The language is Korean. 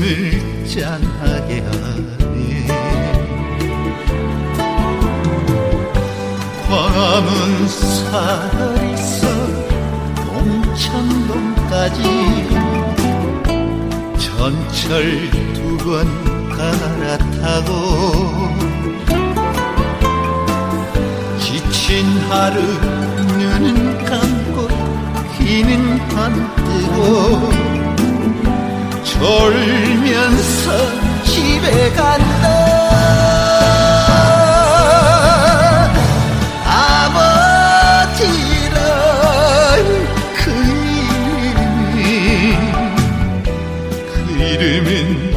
가슴을 짠하게 하네 광화문 사거리서 동창동까지 전철 두 번 갈아타고 지친 하루 눈은 감고 귀는 안 뜨고 졸면서 집에 간다. 아버지란 그 이름이 그 이름은